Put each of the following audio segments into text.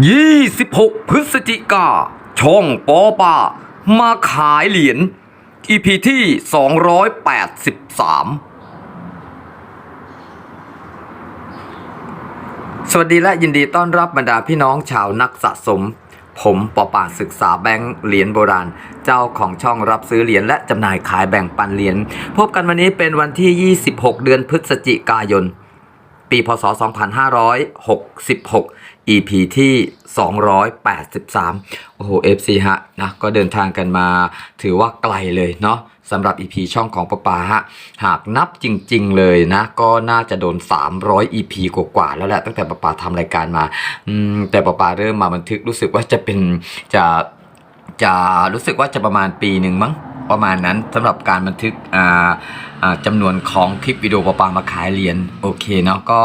26 พฤศจิกา ช่องปอปา มาขายเหรียญ EP ที่ 283 สวัสดีและยินดีต้อนรับบรรดาพี่น้องชาวนักสะสม ผมปอป่าศึกษาแบงค์เหรียญโบราณ เจ้าของช่องรับซื้อเหรียญและจำหน่ายขายแบ่งปันเหรียญ พบกันวันนี้เป็นวันที่ 26 เดือนพฤศจิกายน ปี พศ 2566 EP ที่ 283 โอ้โห FC ฮะนะก็เดินทางกันมาถือว่าไกลเลยเนาะสำหรับ EP ช่องของปะปาฮะหากนับจริง ๆ เลยนะ ก็น่าจะโดน 300 EP กว่าๆแล้วแหละตั้งแต่ปะปาทำรายการมาแต่ปะปาเริ่มมาบันทึกรู้สึกว่าจะเป็นจะจะรู้สึกว่าจะประมาณปีหนึ่งมั้งประมาณนั้นสำหรับการบันทึกอ่าจำนวนของคลิปวิดีโอปะปามาขายเหรียญโอเคเนาะก็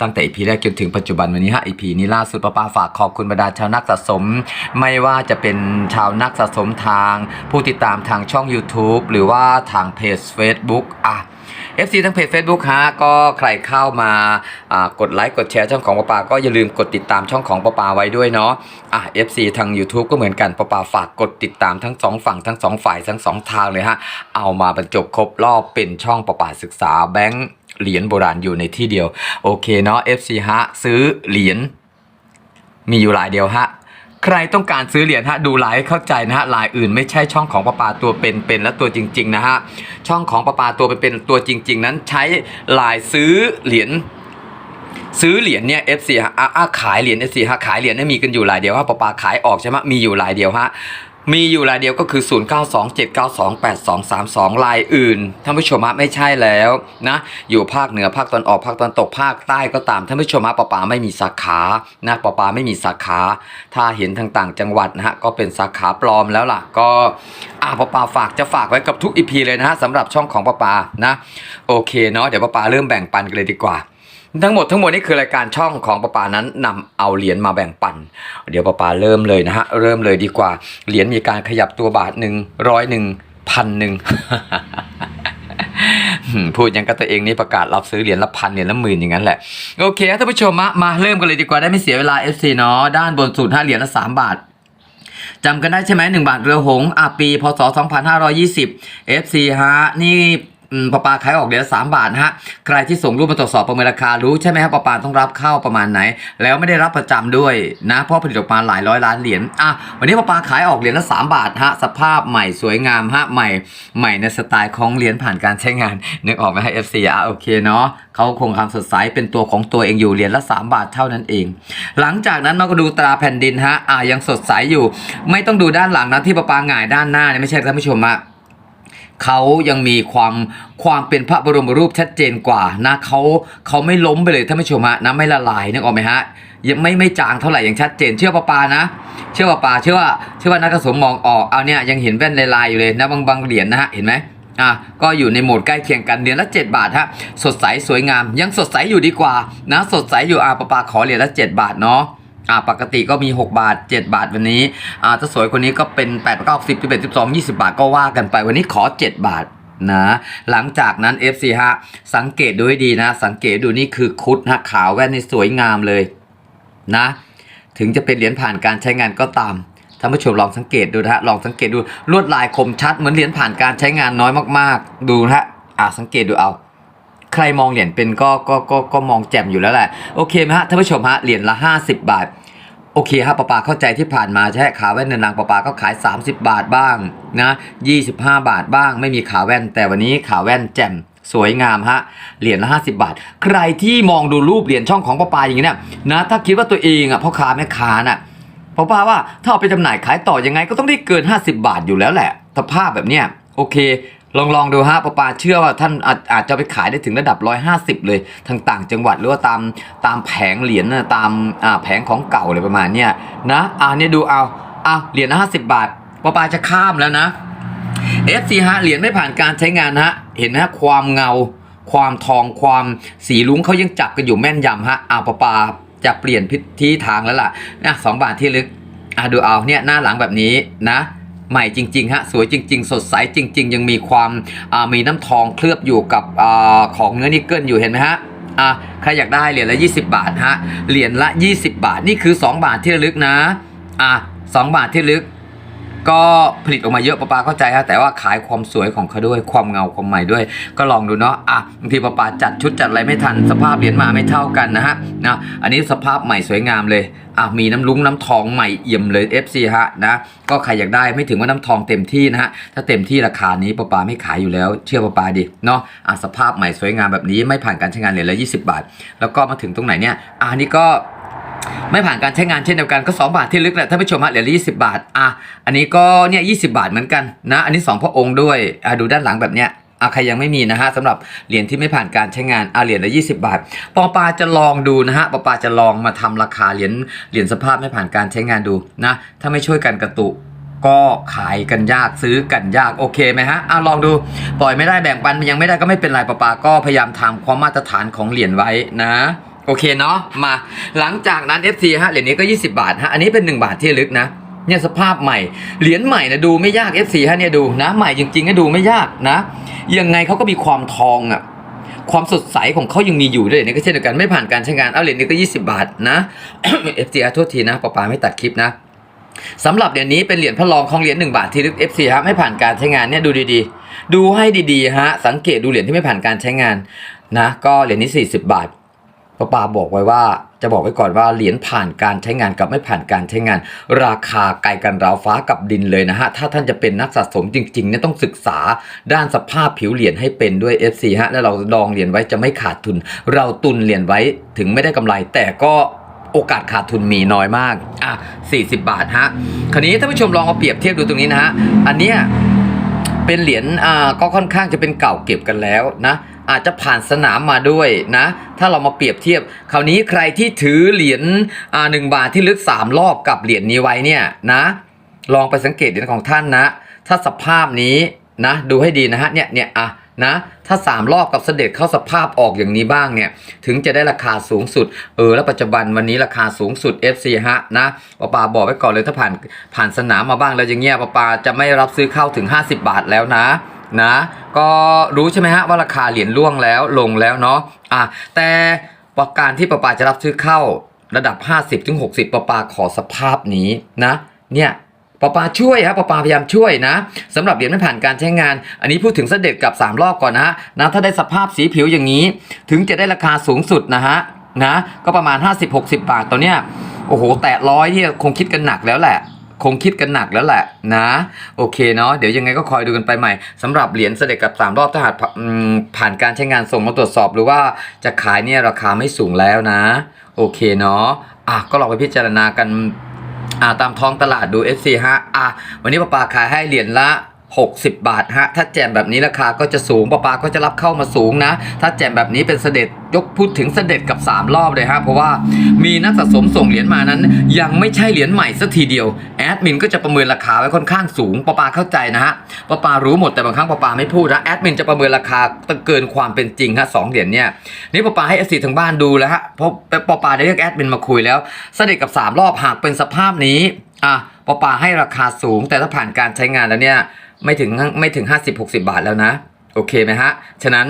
ตั้งแต่ EP แรกจนถึงปัจจุบันวันนี้ฮะ EP นี้ล่าสุดปะปาฝากขอบคุณบรรดาชาวนักสะสม ไม่ว่าจะเป็นชาวนักสะสมทาง ผู้ติดตามทางช่อง YouTube หรือว่าทางเพจ Facebook อะ FC ทั้งเพจ Facebook ฮะก็ใครเข้ามาากดไลค์กดแชร์ช่องของปะปาก็อย่าลืมกดติดตามช่องของปะปาไว้ด้วยเนาะอะ FC ทาง YouTube ก็เหมือนกันปะปาฝากกดติดตามทั้งสองฝั่งทั้งสองฝ่ายทั้งสองทางเลยฮะเอามาบรรจบครบรอบเป็นช่องปะปาศึกษาแบงค์ เหรียญโบราณอยู่ในที่เดียว โอเคเนาะ FC ฮะซื้อเหรียญมีอยู่ลายเดียวฮะใครต้องการซื้อเหรียญฮะดูลายเข้าใจนะฮะลายอื่นไม่ใช่ช่องของประปาตัวเป็นเป็นและตัวจริง ๆ นะฮะช่องของประปาตัวเป็นเป็นตัวจริง ๆ นั้นใช้ลายซื้อเหรียญซื้อเหรียญเนี่ย FC ฮะอะอะขายเหรียญ FC ฮะขายเหรียญเนี่ยมีกันอยู่ลายเดียวฮะประปาขายออกใช่ไหมมีอยู่ลายเดียวฮะ มีอยู่ลายเดียวก็คือ 0927928232 ลายอื่นท่านผู้ชมไม่ใช่แล้วนะอยู่ภาคเหนือภาคตะวันออกภาคตะวันตกภาคใต้ก็ตามท่านผู้ชมปะปาไม่มีสาขานะปะปาไม่มีสาขา ถ้าเห็นทางต่างจังหวัดนะฮะก็เป็นสาขาปลอมแล้วล่ะ ก็อ่าปะปาฝากจะฝากไว้กับทุกอีพีเลยนะฮะสำหรับช่องของปะปานะโอเคเนาะเดี๋ยวปะปาเริ่มแบ่งปันกันเลยดีกว่า ทั้งหมดทั้งมวลนี่คือรายการช่องของประปานั้นนำเอาเหรียญมาแบ่งปัน เดี๋ยวประปาเริ่มเลยนะฮะ เริ่มเลยดีกว่า เหรียญมีการขยับตัวบาทหนึ่งร้อยหนึ่งพันหนึ่งพูดอยังกับตัวเองนี่ประกาศรับซื้อเหรียญละพันเหรียญละหมื่นอย่างนั้นแหละ โอเคท่านผู้ชมมามาเริ่มกันเลยดีกว่าได้ไม่เสียเวลา FC เนาะด้านบนสุดห้าเหรียญละสามบาทจำกันได้ใช่ไหมหนึ่งบาทเรือหงส์อาปีพศ 2520 FC ฮะนี่ อืมปะปาขายออกเดือนละสามบาทนะฮะใครที่ส่งรูปมาตรวจสอบประเมินราคารู้ใช่ไหมครับปะปาต้องรับเข้าประมาณไหน แล้วไม่ได้รับประจำด้วยนะเพราะผลิตออกมาหลายร้อยล้านเหรียญอะวันนี้ปะปาขายออกเหรียญละสามบาทฮะสภาพใหม่สวยงามฮะใหม่ใหม่ในสไตล์ของเหรียญผ่านการใช้งานนึกออกไหมให้ FC อะโอเคเนาะเขาคงความสดใสเป็นตัวของตัวเองอยู่เหรียญละ3บาทเท่านั้นเอง หลังจากนั้นมาก็ดูตราแผ่นดินฮะอ่ายังสดใสอยู่ ไม่ต้องดูด้านหลังนะที่ประปาหงายด้านหน้าเนี่ยไม่ใช่ท่านผู้ชมอะ เขายังมีความความเป็นพระบรมรูปชัดเจนกว่านะเขาเขาไม่ล้มไปเลยท่านผู้ชมฮะนะไม่ละลายนึกออกไหมฮะยังไม่ไม่จางเท่าไหร่อย่างชัดเจน เชื่อปะปานะ เชื่อปะปาเชื่อว่าเชื่อว่านักสมมองออกเอาเนี่ยยังเห็นแว่นลายๆอยู่เลยนะบางบางเหรียญนะฮะเห็นไหมอะก็อยู่ในโหมดใกล้เคียงกันเหรียญละ 7 บาทฮะสดใสสวยงาม ยังสดใสอยู่ดีกว่านะสดใสอยู่อะปะปาขอเหรียญละ 7 บาทเนาะ อะปกติก็มี 6 บาท 7 บาทวันนี้อ่าถ้าสวยคนนี้ก็เป็น8 9 10 11 12 20 บาทก็ว่ากันไปวันนี้ขอ 7 บาทนะหลังจากนั้น FC ฮะสังเกตดูให้ดีนะ สังเกตดูนี่คือคุดฮะขาวแว่นนี่สวยงามเลยนะ ถึงจะเป็นเหรียญผ่านการใช้งานก็ตามท่านผู้ชมลองสังเกตดูนะฮะลองสังเกตดูลวดลายคมชัดเหมือนเหรียญผ่านการใช้งานน้อยมาก ๆ ดูนะฮะอ่าสังเกตดูเอาใครมองเหรียญเป็นก็ก็ก็ก็มองแจ่มอยู่แล้วแหละโอเคไหมฮะท่านผู้ชมฮะเหรียญละ 50 บาท โอเคฮะปะปาเข้าใจที่ผ่านมาใช่ขาแว่นเนินนางปะปาก็ขาย 30 บาทบ้างนะ25 บาทบ้าง ไม่มีขาแว่น แต่วันนี้ขาแว่นแจ่มสวยงามฮะ เหรียญละ50 บาท ใครที่มองดูรูปเหรียญช่องของปะปาอย่างนี้เนี่ยนะถ้าคิดว่าตัวเองอะพ่อค้าแม่ค้าน่ะเพราะว่าว่าถ้าเอาไปจำหน่ายขายต่อยังไงก็ต้องได้เกิน 50 บาทอยู่แล้วแหละสภาพแบบเนี้ยโอเค ลองลองดูฮะปะปาเชื่อว่าท่านอาจอาจจะไปขายได้ถึงระดับ 150 เลยทางต่างจังหวัดหรือว่าตามตามแผงเหรียญนะตามอ่าแผงของเก่าอะไรประมาณเนี้ยนะอ่าเนี่ยดูเอาอะเหรียญละ50บาทปะปาจะข้ามแล้วนะ FC ฮะเหรียญไม่ผ่านการใช้งานฮะเห็นไหมฮะความเงา ความทองความสีลุ้งเขายังจับกันอยู่แม่นยำฮะอาปะปาจะเปลี่ยนพิธีทางแล้วล่ะนะสองบาทที่ลึกอะดูเอาเนี่ยหน้าหลังแบบนี้นะ ใหม่จริงๆฮะสวยจริง ๆ สดใสจริง ๆ ยังมีความมีน้ำทองเคลือบอยู่กับอของเนื้อนิกเกิลอยู่เห็นไหมฮะอะใครอยากได้เหรียญละ 20 บาทฮะเหรียญละ 20 บาทนี่คือ 2 บาทที่ระลึกนะอะ2บาทที่ระลึก ก็ผลิตออกมาเยอะป้าปาเข้าใจฮะแต่ว่าขายความสวยของเขาด้วยความเงาความใหม่ด้วย ก็ลองดูเนาะอะบางทีป้าปาจัดชุดจัดอะไรไม่ทัน สภาพเหรียญมาไม่เท่ากันนะฮะนะอันนี้สภาพใหม่สวยงามเลยอะมีน้ำลุ้งน้ำทองใหม่เอี่ยมเลย FC ฮะนะก็ใครอยากได้ไม่ถึงว่าน้ำทองเต็มที่นะฮะถ้าเต็มที่ราคานี้ป้าปาไม่ขายอยู่แล้ว เชื่อป้าปาดิเนาะอะสภาพใหม่สวยงามแบบนี้ไม่ผ่านการใช้งานเหรียญละ20 บาท แล้วก็มาถึงตรงไหนเนี่ยอะอันนี้ก็ ไม่ผ่านการใช้งานเช่นเดียวกันก็ 2 บาทที่ลึกแหละท่านผู้ชมฮะเหรียญละ20บาทอะอันนี้ก็เนี่ย20บาทเหมือนกันนะอันนี้ 2 พระองค์ด้วยอะดูด้านหลังแบบเนี้ยอะใครยังไม่มีนะฮะสำหรับเหรียญที่ไม่ผ่านการใช้งานอะเหรียญละ20 บาทปอปาจะลองดูนะฮะปอปาจะลองมาทำราคาเหรียญเหรียญสภาพไม่ผ่านการใช้งานดูนะถ้าไม่ช่วยกันกระตุกก็ขายกันยากซื้อกันยากโอเคไหมฮะอะลองดูปล่อยไม่ได้แบ่งปันยังไม่ได้ก็ไม่เป็นไรปอปาก็พยายามทำความมาตรฐานของเหรียญไว้นะ โอเคเนาะมาหลังจากนั้น FC ฮะเหรียญนี้ก็ 20 บาทฮะอันนี้เป็น 1 บาทที่ลึกนะเนี่ยสภาพใหม่เหรียญใหม่นะดูไม่ยาก FC ฮะเนี่ยดูนะใหม่จริงๆก็ดูไม่ยากนะ ยังไงเขาก็มีความทองอะความสดใสของเขายังมีอยู่ด้วยเนี่ยก็เช่นเดียวกันไม่ผ่านการใช้งานเอาเหรียญนี้ก็ 20 บาทนะ FC ฮะโทษทีนะปอปาไม่ตัดคลิปนะสำหรับเหรียญนี้เป็นเหรียญพระรองของเหรียญ1บาทที่ลึก FC ฮะไม่ผ่านการใช้งานเนี่ยดูดีๆ ดูให้ดีๆฮะสังเกตดูเหรียญที่ไม่ผ่านการใช้งานนะก็เหรียญนี้ 40 บาท ป้าปาบอกไว้ว่าจะบอกไว้ก่อนว่าเหรียญผ่านการใช้งานกับไม่ผ่านการใช้งาน ราคาไกลกันราวฟ้ากับดินเลยนะฮะ ถ้าท่านจะเป็นนักสะสมจริงๆเนี่ยต้องศึกษาด้านสภาพผิวเหรียญให้เป็นด้วย FC ฮะแล้วเราดองเหรียญไว้จะไม่ขาดทุน เราตุนเหรียญไว้ถึงไม่ได้กำไร แต่ก็โอกาสขาดทุนมีน้อยมากอะ40 บาทฮะคราวนี้ท่านผู้ชมลองมาเปรียบเทียบดูตรงนี้นะฮะอันเนี้ยเป็นเหรียญอ่าก็ค่อนข้างจะเป็นเก่าเก็บกันแล้วนะ อาจจะผ่านสนามมาด้วยนะ ถ้าเรามาเปรียบเทียบ คราวนี้ใครที่ถือเหรียญอ่าหนึ่งบาทที่ลึกสามรอบกับเหรียญนี้ไว้เนี่ยนะ ลองไปสังเกตเหรียญของท่านนะ ถ้าสภาพนี้นะดูให้ดีนะฮะเนี่ยเนี่ยอะนะถ้าสามรอบกับเสด็จเข้าสภาพออกอย่างนี้บ้างเนี่ยถึงจะได้ราคาสูงสุดเออแล้วปัจจุบันวันนี้ราคาสูงสุด FC ฮะนะปาปาบอกไว้ก่อนเลยถ้าผ่านผ่านสนามมาบ้างแล้วอย่างเงี้ยปาปาจะไม่รับซื้อเข้าถึง 50 บาทแล้วนะ นะ ก็รู้ใช่ไหมฮะว่าราคาเหรียญล่วงแล้วลงแล้วเนาะอะแต่ประการที่ปาปาจะรับซื้อเข้าระดับ 50ถึง60ปาปาขอสภาพนี้นะเนี่ยปปาช่วยครับปปาพยายามช่วยนะสำหรับเหรียญไม่ผ่านการใช้งาน อันนี้พูดถึงเสด็จกับ 3 รอบก่อนนะนะถ้าได้สภาพสีผิวอย่างนี้ ถึงจะได้ราคาสูงสุดนะฮะนะก็ประมาณ 50-60 บาทตัวเนี้ยโอ้โห แตะร้อยที่คงคิดกันหนักแล้วแหละ คงคิดกันหนักแล้วแหละนะ โอเคเนาะเดี๋ยวยังไงก็คอยดูกันไปใหม่สำหรับเหรียญเสด็จกับ 3 รอบถ้าหากผ่านการใช้งานส่งมาตรวจสอบหรือว่าจะขายเนี่ยราคาไม่สูงแล้วนะ โอเคเนาะอะก็ลองไปพิจารณากันอ่าตามท้องตลาดดู FC ฮะอะวันนี้ป้าปาขายให้เหรียญละ 60 บาทฮะ ถ้าแจมแบบนี้ราคาก็จะสูงป้าปาก็จะรับเข้ามาสูงนะ ถ้าแจมแบบนี้เป็นเสด็จยกพูดถึงเสด็จกับ 3 รอบเลยฮะ เพราะว่ามีนักสะสมส่งเหรียญมานั้น ยังไม่ใช่เหรียญใหม่สักทีเดียว แอดมินก็จะประเมินราคาไว้ค่อนข้างสูงป้าปาเข้าใจนะฮะป้าปารู้หมดแต่บางครั้งป้าปาไม่พูดนะแอดมินจะประเมินราคาเกินความเป็นจริงฮะสองเหรียญเนี่ยนี่ป้าปาให้เอซีทางบ้านดูแล้วฮะเพราะป้าปาได้เรียกแอดมินมาคุยแล้ว เสด็จกับ 3 รอบหากเป็นสภาพนี้อะปปาให้ราคาสูง แต่ถ้าผ่านการใช้งานแล้วเนี่ย ไม่ถึงไม่ถึง 50 60 บาทแล้วนะ โอเคไหมฮะ ฉะนั้น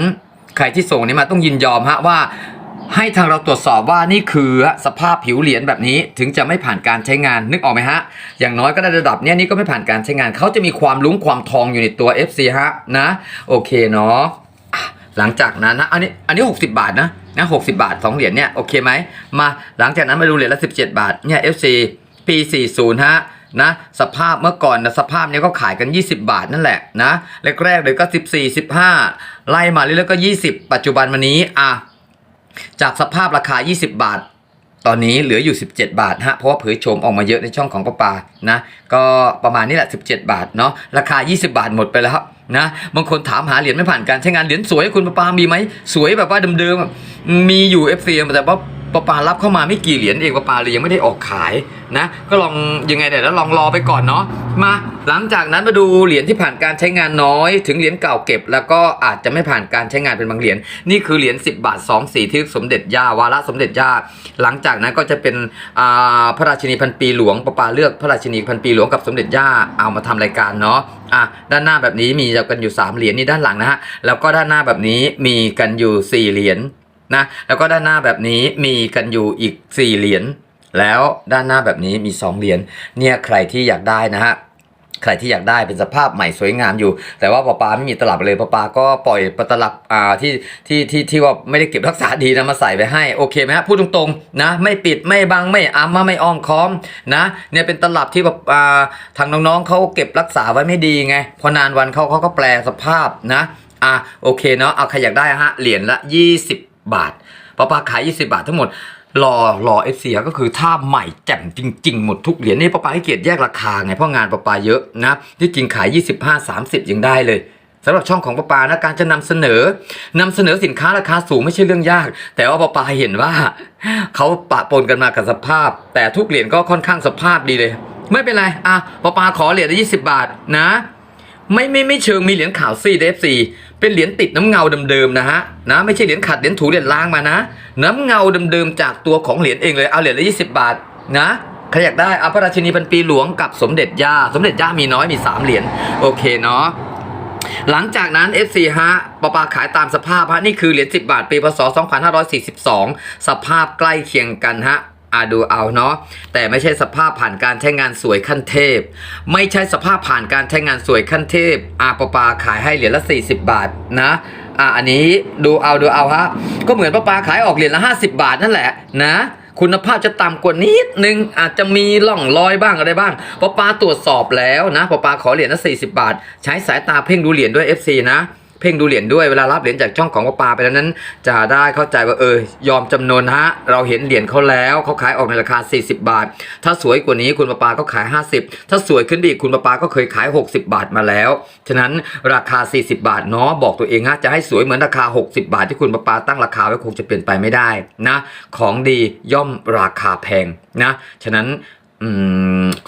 ใครที่ส่งนี้มาต้องยินยอมฮะว่า ให้ทางเราตรวจสอบว่านี่คือสภาพผิวเหรียญแบบนี้ถึงจะไม่ผ่านการใช้งานนึกออกไหมฮะ อย่างน้อยก็ได้ระดับเนี้ยนี่ก็ไม่ผ่านการใช้งานเขาจะมีความลุ้งความทองอยู่ในตัว FC ฮะนะ โอเคเนาะหลังจากนั้นนะอันนี้อันนี้ 60 บาทนะนะ60บาทสองเหรียญเนี่ยโอเคไหมมาหลังจากนั้นมาดูเหรียญละ 17 บาทเนี่ย FC ปี 40ฮะ นะสภาพเมื่อก่อนนะสภาพนี้ก็ขายกัน 20 บาทนั่นแหละนะแรกๆเลยก็ 14 15 ไล่มาเรื่อยๆก็ 20 ปัจจุบันวันนี้อะจากสภาพราคา 20 บาท ตอนนี้เหลืออยู่ 17 บาทฮะเพราะว่าเผยโฉมออกมาเยอะในช่องของป้าปานะก็ประมาณนี้แหละ 17 บาทเนาะราคา 20 บาทหมดไปแล้วครับนะบางคนถามหาเหรียญไม่ผ่านการใช้งานเหรียญสวยคุณป้าปามีไหมสวยแบบว่าเดิมๆมีอยู่ FC แต่ว่า ป้าปารับเข้ามาไม่กี่เหรียญเองป้าปาเลยยังไม่ได้ออกขายนะ ก็ลองยังไงเดี๋ยวแล้วลองรอไปก่อนเนาะมาหลังจากนั้นมาดูเหรียญที่ผ่านการใช้งานน้อย ถึงเหรียญเก่าเก็บ แล้วก็อาจจะไม่ผ่านการใช้งานเป็นบางเหรียญนี่คือเหรียญ10 บาท 2 สีที่สมเด็จย่าวาระสมเด็จย่าหลังจากนั้นก็จะเป็นอ่าพระราชินีพันปีหลวงป้าปาเลือกพระราชินีพันปีหลวงกับสมเด็จย่าเอามาทำรายการเนาะอะด้านหน้าแบบนี้มีกันอยู่ 3 เหรียญนี่ด้านหลังนะฮะแล้วก็ด้านหน้าแบบนี้มีกันอยู่ 4 เหรียญ นะแล้วก็ด้านหน้าแบบนี้มีกันอยู่อีก 4 เหรียญแล้วด้านหน้าแบบนี้มี 2 เหรียญเนี่ยใครที่อยากได้นะฮะใครที่อยากได้เป็นสภาพใหม่สวยงามอยู่ แต่ว่าปอปาไม่มีตลับเลยปอปาก็ปล่อยปตลับอ่าที่ที่ที่ที่ว่าไม่ได้เก็บรักษาดีนะมาใส่ไปให้โอเคไหมฮะพูดตรงๆนะไม่ปิดไม่บังไม่อ้ำไม่อ้อมค้อมนะเนี่ยเป็นตลับที่แบบอ่าทางน้องๆเขาเก็บรักษาไว้ไม่ดีไงพอนานวันเขาเขาก็แปลสภาพนะอะโอเคเนาะเอาใครอยากได้ฮะเหรียญละ 20 บาทปอปาขาย 20 บาททั้งหมดรอรอเอฟซีก็คือถ้าใหม่แจ่มจริง ๆ หมดทุกเหรียญนี่ป้าปาให้เกียรติแยกราคาไงเพราะงานป้าปาเยอะนะที่จริงขาย 25 30 ยังได้เลยสำหรับช่องของป้าปานะการจะนำเสนอนำเสนอสินค้าราคาสูงไม่ใช่เรื่องยาก แต่ว่าป้าปาเห็นว่าเขาปะปนกันมากับสภาพ แต่ทุกเหรียญก็ค่อนข้างสภาพดีเลย ไม่เป็นไรอะป้าปาขอเหรียญละ20บาทนะ ไม่ไม่ไม่เชิงมีเหรียญขาวซีเดฟซี เป็นเหรียญติดน้ำเงาเดิมๆนะฮะนะไม่ใช่เหรียญขัดเหรียญถูเหรียญล้างมานะ น้ำเงาเดิมๆจากตัวของเหรียญเองเลยเอาเหรียญละ20บาทนะใครอยากได้เอาพระราชินีพันปีหลวงกับสมเด็จย่า สมเด็จย่ามีน้อยมี3เหรียญโอเคเนาะหลังจากนั้น FC ฮะปปาขายตามสภาพฮะนี่คือเหรียญ10 บาทปีพศ2542 สภาพใกล้เคียงกันฮะ อาดูเอาเนาะแต่ไม่ใช่สภาพผ่านการใช้งานสวยขั้นเทพ ไม่ใช่สภาพผ่านการใช้งานสวยขั้นเทพอาปปาขายให้เหรียญละ 40 บาทนะอะอันนี้ดูเอาดูเอาฮะก็เหมือนปปาขายออกเหรียญละ 50 บาทนั่นแหละนะคุณภาพจะต่ำกว่านิดนึงอาจจะมีร่องรอยบ้างอะไรบ้างปปาตรวจสอบแล้วนะปปาขอเหรียญละ40 บาท ใช้สายตาเพ่งดูเหรียญด้วย FC นะ เพ่งดูเหรียญด้วยเวลารับเหรียญจากช่องของปาปาไปแล้วนั้น จะได้เข้าใจว่าเออยอมจำนวนฮะเราเห็นเหรียญเขาแล้วเขาขายออกในราคา 40 บาท ถ้าสวยกว่านี้คุณปาปาก็ขาย 50 ถ้าสวยขึ้นไปอีกคุณปาปาก็เคยขาย 60 บาทมาแล้ว ฉะนั้นราคา 40 บาทเนาะบอกตัวเองฮะจะให้สวยเหมือนราคา 60 บาท ที่คุณปาปาตั้งราคาไว้คงจะเป็นไปไม่ได้นะ ของดีย่อมราคาแพงนะฉะนั้น อ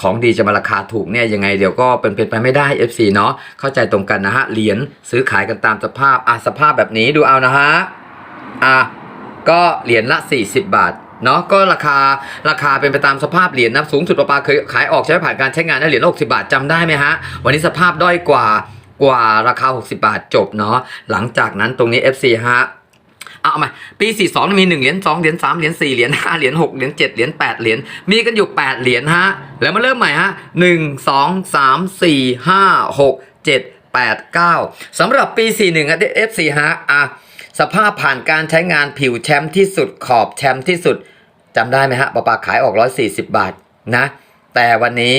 ของดีจะมาราคาถูกเนี่ยยังไงเดี๋ยวก็เป็นเป็นไปไม่ได้ FC เนาะเข้าใจตรงกันนะฮะเหรียญซื้อขายกันตามสภาพอะสภาพแบบนี้ดูเอานะฮะอะก็เหรียญละ 40 บาทเนาะก็ราคาราคาเป็นไปตามสภาพเหรียญนะสูงสุดประปาเคยขายออกใช้ผ่านการใช้งานได้เหรียญละ60 บาทจำได้ไหมฮะ วันนี้สภาพด้อยกว่ากว่าราคา 60 บาทจบเนาะหลังจากนั้นตรงนี้ FC ฮะ เอามาปี 42 มี 1 เหรียญ 2 เหรียญ 3 เหรียญ 4 เหรียญ 5 เหรียญ 6 เหรียญ 7 เหรียญ 8 เหรียญ มีกันอยู่ 8 เหรียญฮะ แล้วมาเริ่มใหม่ฮะ 1 2 3 4 5 6 7 8 9สำหรับปี 41อะ F4 ฮะอะสภาพผ่านการใช้งานผิวแชมป์ที่สุดขอบแชมป์ที่สุดจำได้ไหมฮะปาปาขายออก 140 บาทนะ แต่วันนี้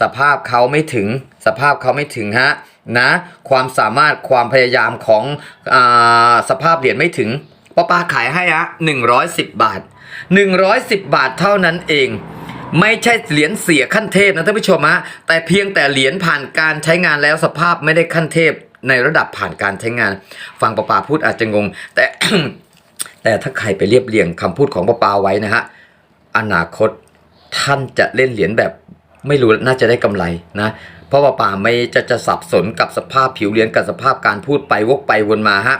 สภาพเขาไม่ถึง สภาพเขาไม่ถึงฮะนะ ความสามารถความพยายามของอสภาพเหรียญไม่ถึง ปาปาขายให้ฮะ110บาท110บาทเท่านั้นเอง ไม่ใช่เหรียญเสียขั้นเทพนะท่านผู้ชมฮะแต่เพียงแต่เหรียญผ่านการใช้งานแล้วสภาพไม่ได้ขั้นเทพในระดับผ่านการใช้งาน ฟังปาปาพูดอาจจะงง แต่แต่ถ้าใครไปเรียบเรียงคำพูดของปาปาไว้นะฮะอนาคตท่านจะเล่นเหรียญแบบไม่รู้น่าจะได้กำไรนะ เพราะว่าป่าไม่จะจะสับสนกับสภาพผิวเหรียญกับสภาพการพูดไปวกไปวนมาฮะ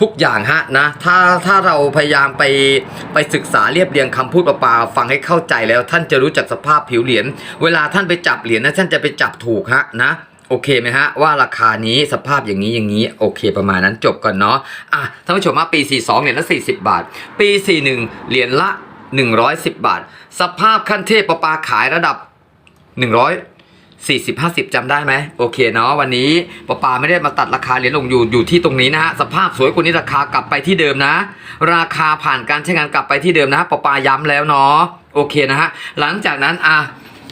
ทุกอย่างฮะนะถ้าถ้าเราพยายามไปไปศึกษาเรียบเรียงคำพูดปาปาฟังให้เข้าใจแล้ว ท่านจะรู้จักสภาพผิวเหรียญเวลาท่านไปจับเหรียญนะท่านจะไปจับถูกฮะนะโอเคไหมฮะว่าราคานี้สภาพอย่างนี้อย่างนี้โอเคประมาณนั้นจบก่อนเนาะอะท่านผู้ชมมาปี 42เหรียญละ 40 บาท ปี 41 เหรียญละ 110 บาท สภาพขั้นเทพปาปาขายระดับ 100 40 50จำได้ไหมโอเคเนาะวันนี้ปาปาไม่ได้มาตัดราคาเหรียญลงอยู่อยู่ที่ตรงนี้นะฮะสภาพสวยกว่านี้ราคากลับไปที่เดิมนะ ราคาผ่านการใช้งานกลับไปที่เดิมนะปาปาย้ำแล้วเนาะโอเคนะฮะหลังจากนั้นอะ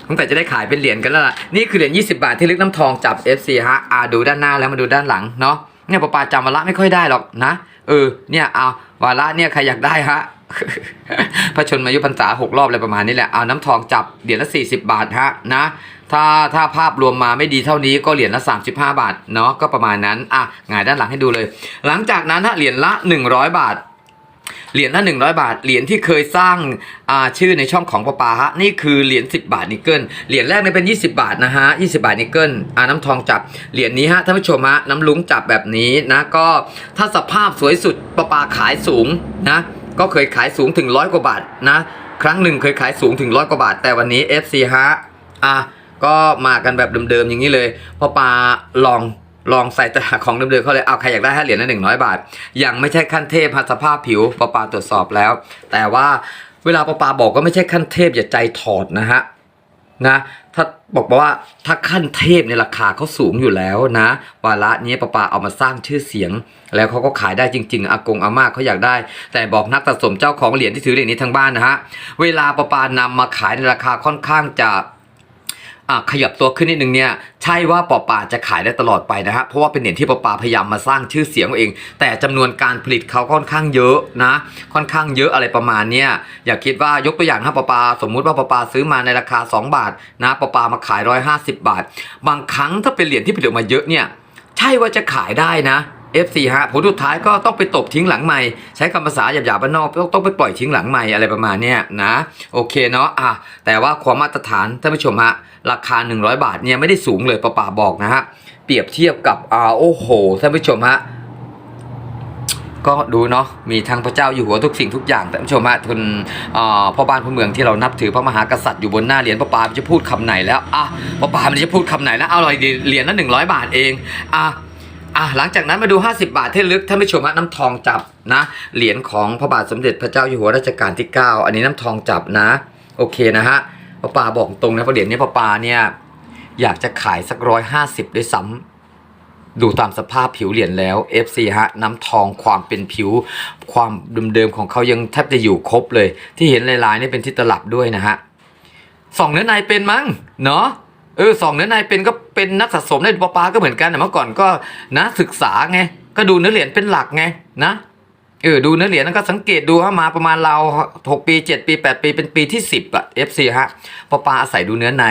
ตั้งแต่จะได้ขายเป็นเหรียญกันแล้วล่ะนี่คือเหรียญ20 บาทที่ลึกน้ำทองจับ FC ฮะอะดูด้านหน้าแล้วมาดูด้านหลังเนาะเนี่ยปาปาจำวาระไม่ค่อยได้หรอกนะ เออเนี่ยเอาวาระเนี่ยใครอยากได้ฮะพระชนมายุพรรษาหกรอบอะไรประมาณนี้แหละเอาน้ำทองจับเหรียญละ40 บาทฮะนะ ถ้าถ้าภาพรวมมาไม่ดีเท่านี้ก็เหรียญละ 35 บาทเนาะก็ประมาณนั้นอะหงายด้านหลังให้ดูเลย หลังจากนั้นฮะเหรียญละ 100 บาทเหรียญละ 100 บาท เหรียญที่เคยสร้างอาชื่อในช่องของปปาฮะ นี่คือเหรียญ10 บาทนิกเกิล เหรียญแรกเนี่ยเป็น 20 บาทนะฮะ 20 บาทนิกเกิลอาน้ำทองจับ เหรียญนี้ฮะท่านผู้ชมฮะ น้ำลุงจับแบบนี้นะ ก็ถ้าสภาพสวยสุดปปาขายสูงนะ ก็เคยขายสูงถึงร้อยกว่าบาทนะ ครั้งหนึ่งเคยขายสูงถึงร้อยกว่าบาท แต่วันนี้ FC ฮะ อะ ก็มากันแบบเดิมๆอย่างนี้เลยพอปาลองลองใส่ตลาดของเดิมๆเขาเลยเอาใครอยากได้ห้าเหรียญละหนึ่งร้อยบาท ยังไม่ใช่ขั้นเทพสภาพผิวปอปาตรวจสอบแล้ว แต่ว่าเวลาปอปาบอกก็ไม่ใช่ขั้นเทพอย่าใจถอดนะฮะนะถ้าบอกว่าถ้าขั้นเทพในราคาเขาสูงอยู่แล้วนะวาระนี้ปอปาเอามาสร้างชื่อเสียง แล้วเขาก็ขายได้จริง ๆอากงอาม่าเขาอยากได้ แต่บอกนักสะสมเจ้าของเหรียญที่ถือเหรียญนี้ทั้งบ้านนะฮะเวลาปอปานำมาขายในราคาค่อนข้างจะ ขยับตัวขึ้นนิดนึงเนี่ยใช่ว่าปอปาจะขายได้ตลอดไปนะฮะเพราะว่าเป็นเหรียญที่ปอปาพยายามมาสร้างชื่อเสียงเอาเองแต่จำนวนการผลิตเขาค่อนข้างเยอะนะ ค่อนข้างเยอะอะไรประมาณเนี้ยอย่าคิดว่ายกตัวอย่างถ้าปอปาสมมุติว่าปอปาซื้อมาในราคา 2 บาทนะปอปามาขาย 150 บาท บางครั้งถ้าเป็นเหรียญที่ผลิตออกมาเยอะเนี่ยใช่ว่าจะขายได้นะ F4 ฮะผลสุดท้ายก็ต้องไปตบทิ้งหลังใหม่ ใช้คำภาษาหยาบๆบ้านนอกต้องต้องไปปล่อยทิ้งหลังใหม่อะไรประมาณเนี้ยนะ โอเคเนาะอะแต่ว่าความมาตรฐานท่านผู้ชมฮะราคา 100 บาทเนี่ยไม่ได้สูงเลยปะป่าบอกนะฮะเปรียบเทียบกับอ่าโอ้โหท่านผู้ชมฮะก็ดูเนาะมีทั้งพระเจ้าอยู่หัวทุกสิ่งทุกอย่างท่านผู้ชมฮะทุนพ่อบ้านพ่อเมืองที่เรานับถือพระมหากษัตริย์อยู่บนหน้าเหรียญปะปาจะพูดคำไหนแล้วอะปะปามันจะพูดคำไหนแล้วเอาเลยเหรียญละ100บาทเองอะ อะหลังจากนั้นมาดู 50 บาทที่ลึกท่านผู้ชมฮะน้ำทองจับนะ เหรียญของพระบาทสมเด็จพระเจ้าอยู่หัวรัชกาลที่ 9 อันนี้น้ำทองจับนะ โอเคนะฮะป้าปาบอกตรงนะเพระเหรียญนี้ป้าปาเนี่ยอยากจะขายสักร้อยห้าสิบด้วยซ้ำดูตามสภาพผิวเหรียญแล้ว FC ฮะน้ำทองความเป็นผิว ความเดิมๆของเขายังแทบจะอยู่ครบเลย ที่เห็นลายๆนี่เป็นที่ตลับด้วยนะฮะสองเนื้อในเป็นมั้งเนาะ เออสองเนื้อในเป็นก็เป็นนักสะสมในปอปาก็เหมือนกันแต่เมื่อก่อนก็นะศึกษาไงก็ดูเนื้อเหรียญเป็นหลักไงนะเออดูเนื้อเหรียญแล้วก็สังเกตดูว่ามาประมาณเราหกปีเจ็ดปีแปดปีเป็นปีที่สิบอะ FC ฮะปอปาอาศัยดูเนื้อใน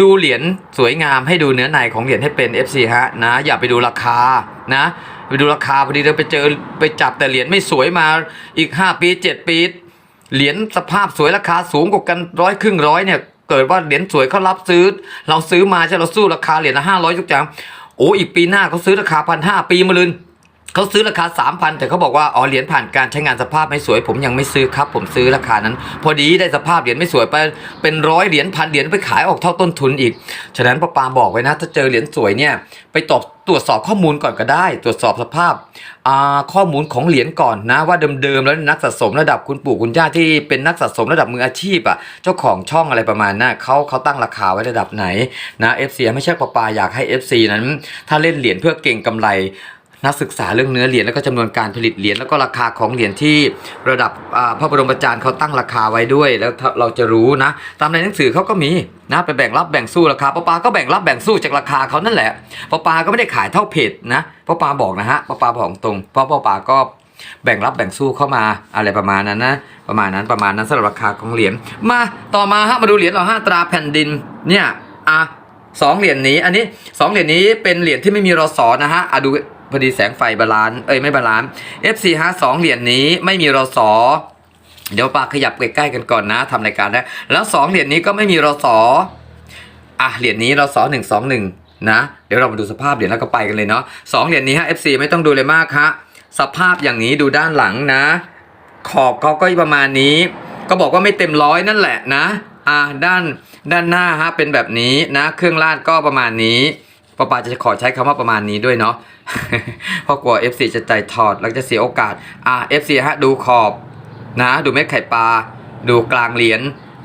ดูเหรียญสวยงามให้ดูเนื้อในของเหรียญให้เป็น FC ฮะนะอย่าไปดูราคานะไปดูราคาพอดีเราไปเจอไปจับแต่เหรียญไม่สวยมาอีก5ปี7ปีเหรียญสภาพสวยราคาสูงกว่ากันร้อยครึ่งร้อยเนี่ย เกิดว่าเหรียญสวยเขารับซื้อ เราซื้อมาใช่เราสู้ราคาเหรียญละห้าร้อยทุกจังโอ้อีกปีหน้าเขาซื้อราคาพันห้าปีมะลืน เขาซื้อราคาสามพันแต่เขาบอกว่าอ๋อเหรียญผ่านการใช้งานสภาพไม่สวย ผมยังไม่ซื้อครับ ผมซื้อราคานั้น พอดีได้สภาพเหรียญไม่สวยไปเป็นร้อยเหรียญพันเหรียญไปขายออกเท่าต้นทุนอีก ฉะนั้นป้าปาบอกไว้นะ ถ้าเจอเหรียญสวยเนี่ยไปตอบตรวจสอบข้อมูลก่อนก็ได้ ตรวจสอบสภาพอ่าข้อมูลของเหรียญก่อนนะ ว่าเดิมๆแล้วนักสะสมระดับคุณปู่คุณย่าที่เป็นนักสะสมระดับมืออาชีพอะเจ้าของช่องอะไรประมาณนั้นเขาเขาตั้งราคาไว้ระดับไหนนะ FC ไม่ใช่ป้าปาอยากให้ FC นั้น ถ้าเล่นเหรียญเพื่อเก่งกำไร นักศึกษาเรื่องเนื้อเหรียญแล้วก็จำนวนการผลิตเหรียญแล้วก็ราคาของเหรียญที่ระดับพระบรมอาจารย์เขาตั้งราคาไว้ด้วย แล้วเราจะรู้นะ ตามในหนังสือเขาก็มีนะไปแบ่งรับแบ่งสู้ราคาป้าปาก็แบ่งรับแบ่งสู้จากราคาเขานั่นแหละป้าปาก็ไม่ได้ขายเท่าเพจนะป้าปาบอกนะฮะป้าปาบอกตรงเพราะป้าปาก็แบ่งรับแบ่งสู้เข้ามาอะไรประมาณนั้นนะประมาณนั้นประมาณนั้นสำหรับราคาของเหรียญมาต่อมาฮะมาดูเหรียญเราห้าตราแผ่นดินเนี่ยอะสองเหรียญนี้อันนี้สองเหรียญนี้เป็นเหรียญที่ไม่มีรอสอนะฮะอะดู พอดีแสงไฟบาลานซ์เอ้ยไม่บาลานซ์ FC ฮะสองเหรียญนี้ไม่มีรอสอเดี๋ยวปาขยับใกล้ๆกันก่อนนะทำรายการได้แล้วสองเหรียญนี้ก็ไม่มีรอสออะเหรียญนี้รอสอหนึ่งสองหนึ่งนะเดี๋ยวเรามาดูสภาพเหรียญแล้วก็ไปกันเลยเนาะสองเหรียญนี้ฮะ FC ไม่ต้องดูเลยมากฮะสภาพอย่างนี้ดูด้านหลังนะ ขอบเขาก็ประมาณนี้ ก็บอกว่าไม่เต็มร้อยนั่นแหละนะอ่าด้านด้านหน้าฮะเป็นแบบนี้นะ เครื่องลาดก็ประมาณนี้ ป้าปาจะขอใช้คำว่าประมาณนี้ด้วยเนาะเพราะกลัว FC จะใจถอดแล้วจะเสียโอกาส อ่า FC ฮะดูขอบนะ ดูเม็ดไข่ปลา ดูกลางเหรียญ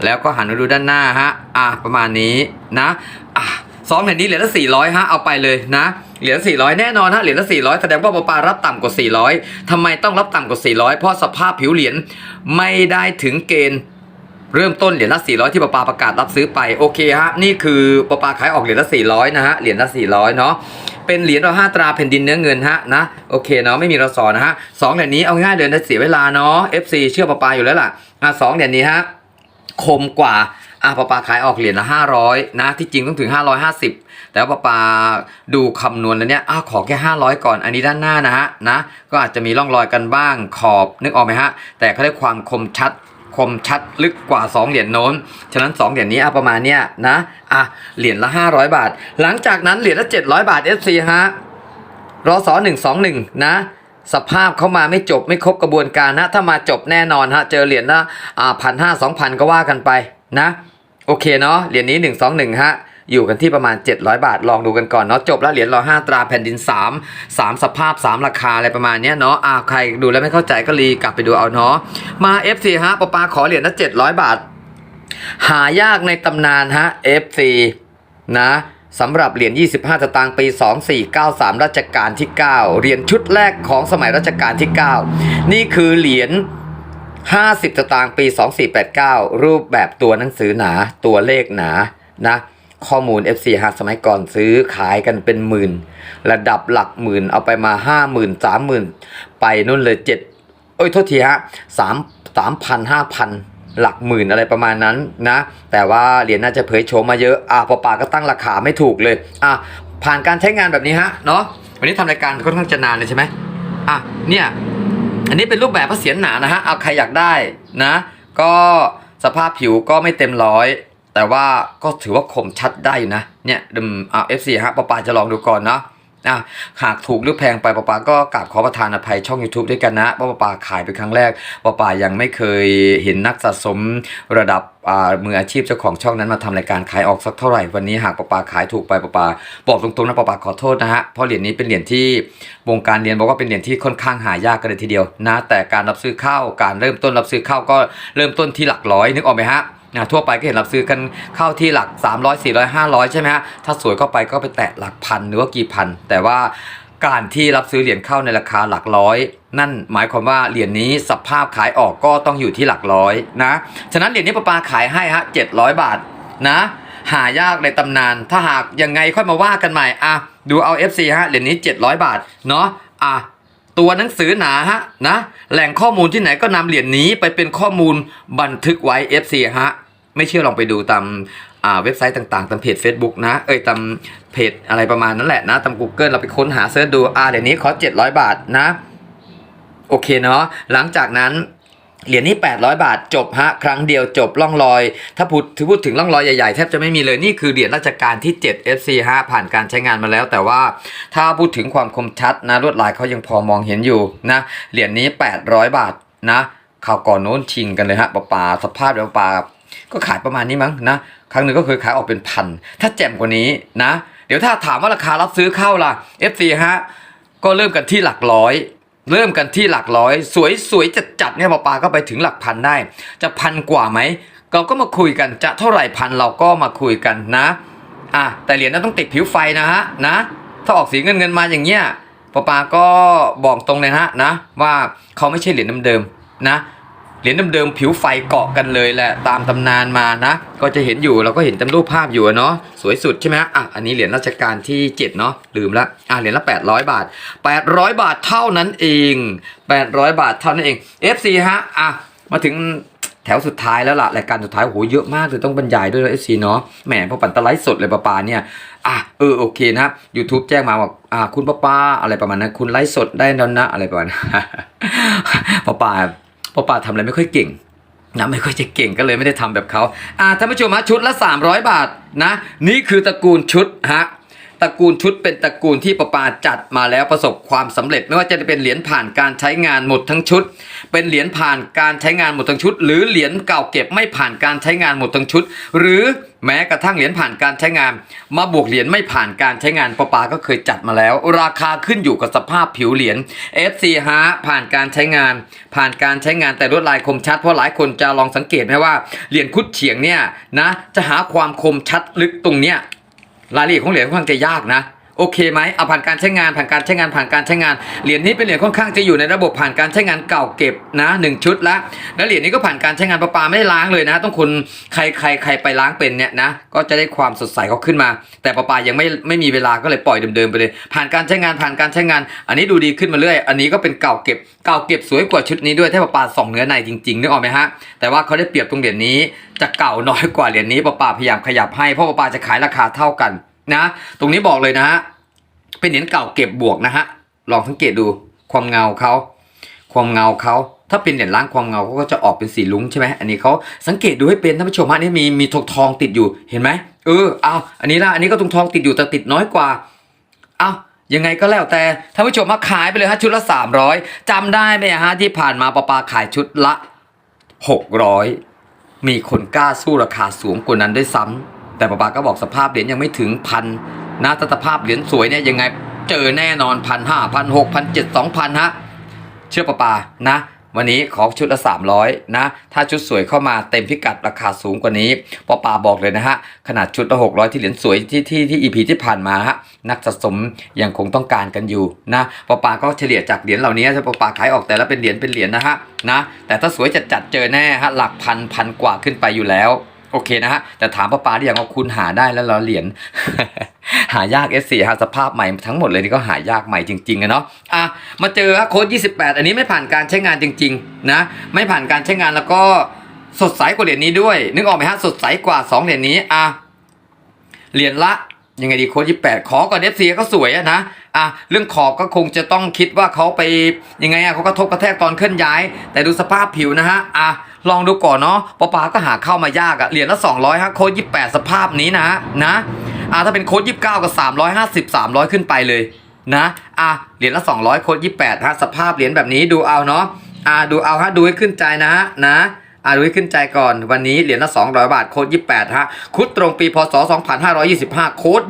แล้วก็หันมาดูด้านหน้าฮะ อ่าประมาณนี้นะอะสองเหรียญนี้เหรียญละสี่ร้อยฮะเอาไปเลยนะเหรียญสี่ร้อยแน่นอนฮะเหรียญละสี่ร้อยแสดงว่าปาปารับต่ำกว่าสี่ร้อยทำไมต้องรับต่ำกว่าสี่ร้อยเพราะสภาพผิวเหรียญไม่ได้ถึงเกณฑ์ เริ่มต้นเหรียญละ400 ที่ปปาประกาศรับซื้อไปโอเคฮะนี่คือปปาขายออกเหรียญละ400นะฮะเหรียญละ400เนาะเป็นเหรียญราห้าตราแผ่นดินเนื้อเงินฮะนะโอเคเนาะไม่มีรสอนะฮะสองเหรียญนี้เอาง่ายเลยนะเสียเวลาเนาะ FC เชื่อปปาอยู่แล้วล่ะอะสองเหรียญนี้ฮะคมกว่าอะปปาขายออกเหรียญละ500 นะ ที่จริงต้องถึง 550 แต่ว่าปปาดูคำนวณแล้วเนี่ยอ้าขอแค่ 500 ก่อน อันนี้ด้านหน้านะฮะนะ ก็อาจจะมีร่องรอยกันบ้างขอบนึกออกไหมฮะ แต่เขาได้ความคมชัด มชัดลึกกว่า 2 เหรียญโน้น ฉะนั้น 2 เหรียญนี้อะประมาณเนี้ยนะ อะ เหรียญละ 500 บาท หลังจากนั้นเหรียญละ 700 บาท FC ฮะ รอสอ121 นะ สภาพเข้ามาไม่จบไม่ครบกระบวนการนะ ถ้ามาจบแน่นอนฮะ เจอเหรียญละอ่าพันห้าสองพันก็ว่ากันไปนะ โอเคเนาะ เหรียญนี้ 121 ฮะ อยู่กันที่ประมาณ 700 บาท ลองดูกันก่อนเนาะจบแล้วเหรียญรอห้าตราแผ่นดิน 3 3 สภาพ 3 ราคาอะไรประมาณเนี้ยเนาะอ่าใครดูแล้วไม่เข้าใจก็รีกลับไปดูเอาเนาะมา FC ฮะปปาขอเหรียญละ700 บาท หายากในตำนานฮะ FC นะสำหรับเหรียญ 25 สตางค์ปี 2493 รัชกาลที่ 9 เหรียญชุดแรกของสมัยรัชกาลที่ 9 นี่คือเหรียญ 50 สตางค์ปี 2489 รูปแบบตัวหนังสือหนา ตัวเลขหนา นะ ข้อมูล FC ฮะสมัยก่อนซื้อขายกันเป็นหมื่น ระดับหลักหมื่นเอาไปมา5 0,000 30,000ไปนู่นเลย7เอ้ยโทษทีฮะสามสามพันห้าพันหลักหมื่นอะไรประมาณนั้นนะ แต่ว่าเหรียญน่าจะเผยโฉมมาเยอะอะปอปาก็ตั้งราคาไม่ถูกเลยอะผ่านการใช้งานแบบนี้ฮะเนาะวันนี้ทำรายการค่อนข้างจะนานเลยใช่ไหมอะเนี่ยอันนี้เป็นรูปแบบพระเสียรหนานะฮะเอาใครอยากได้นะ ก็สภาพผิวก็ไม่เต็มร้อย แต่ว่าก็ถือว่าคมชัดได้นะ เนี่ยดึมอ่าเอฟซีฮะปอปาจะลองดูก่อนเนาะอะหากถูกหรือแพงไปปะปาก็กราบขอประทานอภัยช่อง YouTube ด้วยกันนะเพราะปะปาขายเป็นครั้งแรกปะปายังไม่เคยเห็นนักสะสมระดับอ่ามืออาชีพเจ้าของช่องนั้นมาทำรายการขายออกสักเท่าไหร่วันนี้หากปะปาขายถูกไปปะปาบอกตรงๆนะปะปาขอโทษนะฮะเพราะเหรียญนี้เป็นเหรียญที่วงการเรียนบอกว่าเป็นเหรียญที่ค่อนข้างหายากกันเลยทีเดียวนะแต่การรับซื้อเข้าการเริ่มต้นรับซื้อเข้าก็เริ่มต้นที่หลักร้อยนึกออกไหมฮะ นะทั่วไปก็เห็นรับซื้อกันเข้าที่หลัก 300 400 500 ใช่ไหมฮะถ้าสวยเข้าไปก็ไปแตะหลักพันหรือว่ากี่พัน แต่ว่าการที่รับซื้อเหรียญเข้าในราคาหลักร้อย นั่นหมายความว่าเหรียญนี้สภาพขายออกก็ต้องอยู่ที่หลักร้อยนะฉะนั้นเหรียญนี้ประปาขายให้ฮะ700 บาทนะ หายากในตำนาน ถ้าหากยังไงค่อยมาว่ากันใหม่อะดูเอา FC ฮะเหรียญนี้ 700 บาทเนาะอะ ตัวหนังสือหนาฮะนะแหล่งข้อมูลที่ไหนก็นำเหรียญนี้ไปเป็นข้อมูลบันทึกไว้ FC ฮะไม่เชื่อลองไปดูตามเว็บไซต์ต่างๆ ตามเพจ Facebook นะ เอ้ยตามเพจอะไรประมาณนั้นแหละนะ ตาม Google เราไปค้นหาเสิร์ชดู อ่าเดี๋ยวนี้ขอ700 บาทนะ โอเคเนาะหลังจากนั้น เหรียญนี้ 800 บาทจบฮะ ครั้งเดียวจบล่องรอย ถ้าพูดถือพูดถึงล่องรอยใหญ่ๆ แทบจะไม่มีเลยนี่คือเหรียญราชการที่ 7 FC ฮะผ่านการใช้งานมาแล้ว แต่ว่าถ้าพูดถึงความคมชัดนะลวดลายเขายังพอมองเห็นอยู่นะเหรียญนี้ 800 บาทนะข่าวก่อนโน้นชิงกันเลยฮะปลาปลาสภาพเดี๋ยวปลาก็ขายประมาณนี้มั้งนะครั้งหนึ่งก็เคยขายออกเป็นพัน ถ้าแจ่มกว่านี้นะ เดี๋ยวถ้าถามว่าราคารับซื้อเข้าล่ะ FC ฮะก็เริ่มกันที่หลักร้อย เริ่มกันที่หลักร้อย สวยสวยจัดจัดๆเนี่ยปาปาก็ไปถึงหลักพันได้ จะพันกว่าไหมเราก็มาคุยกันจะเท่าไหร่พันเราก็มาคุยกันนะอะแต่เหรียญนั้นต้องติดผิวไฟนะฮะนะ ถ้าออกสีเงินเงินๆมาอย่างเงี้ยปาปาก็บอกตรงเลยนะฮะนะ ว่าเขาไม่ใช่เหรียญเดิมๆนะ เหรียญเดิมๆผิวไฟเกาะกันเลยแหละตามตำนานมานะ ก็จะเห็นอยู่เราก็เห็นตามรูปภาพอยู่เนาะสวยสุดใช่ไหมฮะอะอันนี้เหรียญราชการที่ 7 เนาะลืมละอะเหรียญละ 800 บาท 800 บาทเท่านั้นเอง 800 บาทเท่านั้นเอง FC ฮะอะมาถึงแถวสุดท้ายแล้วล่ะรายการสุดท้ายโอ้โหเยอะมากเลยต้องบรรยายด้วยนะ FC เนาะแหมพอปันตะไลฟ์สดเลยปะปาเนี่ยอะเออโอเคนะ YouTube แจ้งมาบอกอ่าคุณป้าป้าอะไรประมาณนั้นคุณไลฟ์สดได้แล้วนะอะไรประมาณนั้นป้าป้า ป้าป้าทำอะไรไม่ค่อยเก่งนะไม่ค่อยจะเก่งก็เลยไม่ได้ทำแบบเขาอ่าท่านผู้ชมฮะชุดละ 300 บาทนะ นี่คือตระกูลชุดฮะตระกูลชุดเป็นตระกูลที่ประปาจัดมาแล้วประสบความสำเร็จ ไม่ว่าจะเป็นเหรียญผ่านการใช้งานหมดทั้งชุด เป็นเหรียญผ่านการใช้งานหมดทั้งชุด หรือเหรียญเก่าเก็บไม่ผ่านการใช้งานหมดทั้งชุด หรือ แม้กระทั่งเหรียญผ่านการใช้งาน มาบวกเหรียญไม่ผ่านการใช้งานประปาก็เคยจัดมาแล้ว ราคาขึ้นอยู่กับสภาพผิวเหรียญ FC ฮะผ่านการใช้งาน ผ่านการใช้งานแต่ลวดลายคมชัดเพราะหลายคนจะลองสังเกตไหมว่าเหรียญคุดเฉียงเนี่ยนะจะหาความคมชัดลึกตรงเนี้ยรายละเอียดของเหรียญค่อนข้างจะยากนะ โอเคไหมเอาผ่านการใช้งานผ่านการใช้งานผ่านการใช้งาน เหรียญนี้เป็นเหรียญค่อนข้างจะอยู่ในระบบผ่านการใช้งานเก่าเก็บนะหนึ่งชุดละแล้วเหรียญนี้ก็ผ่านการใช้งานประปาไม่ได้ล้างเลยนะ ต้องคนใครใครใครไปล้างเป็นเนี่ยนะก็จะได้ความสดใสเขาขึ้นมา แต่ประปายังไม่ไม่มีเวลาก็เลยปล่อยเดิมๆไปเลย ผ่านการใช้งานผ่านการใช้งาน อันนี้ดูดีขึ้นมาเรื่อย อันนี้ก็เป็นเก่าเก็บเก่าเก็บสวยกว่าชุดนี้ด้วยถ้าประปาส่องเนื้อในจริงๆนึกออกไหมฮะแต่ว่าเขาได้เปรียบตรงเหรียญนี้จะเก่าน้อยกว่าเหรียญนี้ประปาพยายามขยับให้เพราะประปาจะขายราคาเท่ากัน นะ ตรงนี้บอกเลยนะฮะเป็นเหรียญเก่าเก็บบวกนะฮะลองสังเกตดูความเงาเขาความเงาเขาถ้าเป็นเหรียญล้างความเงาเขาก็จะออกเป็นสีลุ้งใช่ไหมอันนี้เขาสังเกตดูให้เป็นท่านผู้ชมฮะนี่มีมีทองทองติดอยู่เห็นไหมเออเอาอันนี้ละอันนี้ก็ทองทองติดอยู่แต่ติดน้อยกว่าเอายังไงก็แล้วแต่ท่านผู้ชมมาขายไปเลยฮะชุดละ 300จำได้ไหมฮะที่ผ่านมาปาปาขายชุดละ 600 มีคนกล้าสู้ราคาสูงกว่านั้นด้วยซ้ำ แต่ป้าปาก็บอกสภาพเหรียญยังไม่ถึงพันนะถ้าสภาพเหรียญสวยเนี่ยยังไงเจอแน่นอนพันห้าพันหกพันเจ็ดสองพันฮะเชื่อป้าปานะ วันนี้ขอชุดละ 300 นะ ถ้าชุดสวยเข้ามาเต็มพิกัดราคาสูงกว่านี้ป้าปาบอกเลยนะฮะ ขนาดชุดละ 600 ที่เหรียญสวยที่ที่ที่ EP ที่ผ่านมาฮะนักสะสมยังคงต้องการกันอยู่นะป้าปาก็เฉลี่ยจากเหรียญเหล่านี้ถ้าป้าปาขายออกแต่ละเป็นเหรียญเป็นเหรียญนะฮะนะแต่ถ้าสวยจัดจัดเจอแน่ฮะหลักพันพันกว่าขึ้นไปอยู่แล้ว โอเคนะฮะ แต่ถามป้าปาได้ยังว่าคุณหาได้แล้วเหรอเหรียญหายาก S4 ฮะสภาพใหม่ทั้งหมดเลยนี่ก็หายากใหม่จริงๆอะเนาะอะมาเจอโค้ด28 อันนี้ไม่ผ่านการใช้งานจริง ๆ นะ ไม่ผ่านการใช้งานแล้วก็สดใสกว่าเหรียญนี้ด้วย นึกออกไหมฮะสดใสกว่า 2 เหรียญนี้อะเหรียญละยังไงดีโค้ด28 ขอก่อน F4 ก็สวยอะนะ อะเรื่องขอบก็คงจะต้องคิดว่าเขาไปยังไงอะเขากระทบกระแทกตอนเคลื่อนย้าย แต่ดูสภาพผิวนะฮะอะลองดูก่อนเนาะปอปาก็หาเข้ามายากอะเหรียญละ200ฮะโค้ด28 สภาพนี้นะนะอะถ้าเป็นโค้ด29 กับ 350 300 ขึ้นไปเลยนะอะเหรียญละ 200 โค้ด28ฮะสภาพเหรียญแบบนี้ดูเอาเนาะอะดูเอาฮะดูให้ขึ้นใจนะฮะนะ อารุยขึ้นใจก่อนวันนี้เหรียญละ200 บาทโค้ด28ฮะคุดตรงปีพศ 2525 โค้ด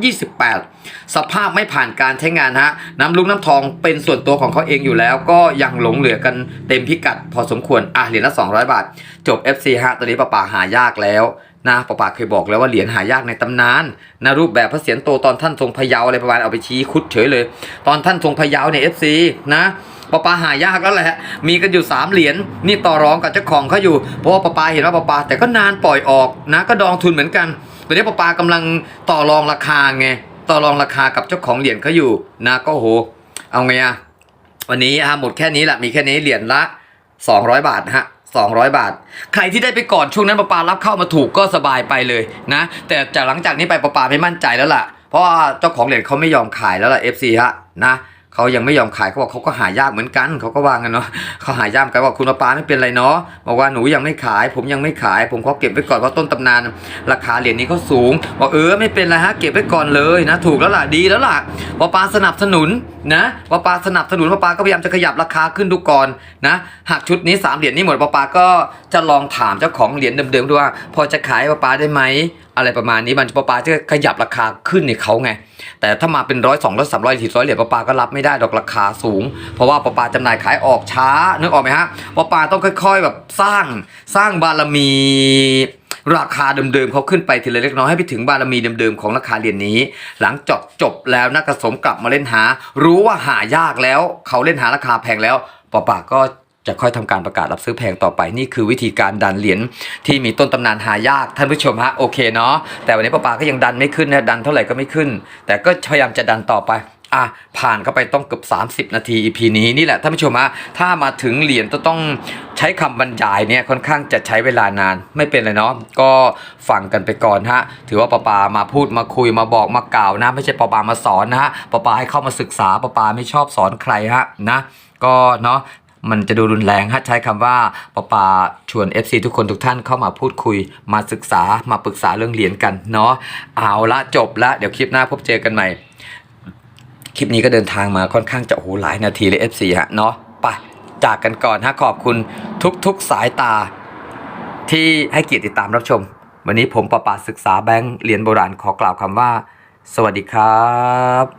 28 สภาพไม่ผ่านการใช้งานฮะน้ำลุกน้ำทองเป็นส่วนตัวของเขาเองอยู่แล้ว ก็ยังหลงเหลือกันเต็มพิกัดพอสมควรอะเหรียญละ200 บาท จบ FC ฮะตอนนี้ป้าป่าหายากแล้ว นะป้าป่าเคยบอกแล้วว่าเหรียญหายากในตำนานนะรูปแบบพระเศียรโตตอนท่านทรงพยาอะไรประมาณเอาไปชี้คุดเฉยเลย ตอนท่านทรงพะเยาใน FC นะป้าปาหายากแล้วแหละ มีกันอยู่ 3 เหรียญนี่ต่อรองกับเจ้าของเขาอยู่ เพราะว่าป้าปาเห็นว่าป้าปาแต่ก็นานปล่อยออกนะก็ดองทุนเหมือนกันตอนนี้ป้าปากำลังต่อรองราคาไงต่อรองราคากับเจ้าของเหรียญเขาอยู่นะก็โห เอาไงอะวันนี้ฮะหมดแค่นี้แหละมีแค่นี้เหรียญละ 200 บาทฮะ 200 บาท ใครที่ได้ไปก่อนช่วงนั้นปาปารับเข้ามาถูกก็สบายไปเลยนะ แต่จากหลังจากนี้ไปปาปาไม่มั่นใจแล้วล่ะ เพราะว่าเจ้าของเหรียญเขาไม่ยอมขายแล้วล่ะ FC ฮะนะ เขายังไม่ยอมขายเขาบอกเขาก็หายากเหมือนกันเขาก็ว่ากันเนาะเขาหายากกันว่าคุณปาปาไม่เป็นไรเนาะบอกว่าหนูยังไม่ขาย ผมยังไม่ขาย ผมขอเก็บไว้ก่อนเพราะต้นตำนานราคาเหรียญนี้ก็สูงบอกเออไม่เป็นไรฮะเก็บไว้ก่อนเลยนะ ถูกแล้วล่ะดีแล้วล่ะป้าป้าสนับสนุนนะป้าป้าสนับสนุนป้าป้าก็พยายามจะขยับราคาขึ้นดูก่อนนะหากชุดนี้สามเหรียญนี้หมดป้าป้าก็จะลองถามเจ้าของเหรียญเดิมๆดูว่า พอจะขายป้าป้าได้ไหม อะไรประมาณนี้มันปาปาจะขยับราคาขึ้นในเขาไง แต่ถ้ามาเป็นร้อยสองร้อยสามร้อยสี่ร้อยเหรียญปาปาก็รับไม่ได้ดอกราคาสูง เพราะว่าปาปาจำหน่ายขายออกช้านึกออกไหมฮะปาปาต้องค่อย ๆแบบสร้างสร้างบารมีราคาเดิมๆเขาขึ้นไปทีละเล็กน้อยให้ไปถึงบารมีเดิมๆของราคาเหรียญนี้ หลังจบจบแล้วนักกระสมกลับมาเล่นหา รู้ว่าหายากแล้ว เขาเล่นหาราคาแพงแล้วปาปาก็ จะค่อยทำการประกาศรับซื้อแพงต่อไปนี่คือวิธีการดันเหรียญที่มีต้นตำนานหายากท่านผู้ชมฮะโอเคเนาะแต่วันนี้ปาปาก็ยังดันไม่ขึ้นนะดันเท่าไหร่ก็ไม่ขึ้น แต่ก็พยายามจะดันต่อไปอะผ่านเข้าไปต้องเกือบ30 นาที EP นี้นี่แหละท่านผู้ชมฮะถ้ามาถึงเหรียญจะต้องใช้คำบรรยายเนี่ยค่อนข้างจะใช้เวลานานไม่เป็นไรเนาะก็ฟังกันไปก่อนฮะถือว่าปาปามาพูดมาคุยมาบอกมากล่าวนะ ไม่ใช่ปาปามาสอนนะฮะปาปาให้เข้ามาศึกษาปาปาไม่ชอบสอนใครฮะนะก็เนาะ มันจะดูรุนแรงฮะใช้คำว่าปาปาชวน FC ทุกคนทุกท่านเข้ามาพูดคุย มาศึกษามาปรึกษาเรื่องเหรียญกันเนาะเอาละจบละเดี๋ยวคลิปหน้าพบเจอกันใหม่ คลิปนี้ก็เดินทางมาค่อนข้างจะโอ้โหหลายนาทีเลย FC ฮะเนาะไปจากกันก่อนฮะขอบคุณทุกๆสายตา ที่ให้เกียรติติดตามรับชม วันนี้ผมประปาศึกษาแบงค์เหรียญโบราณขอกล่าวคำว่า สวัสดีครับ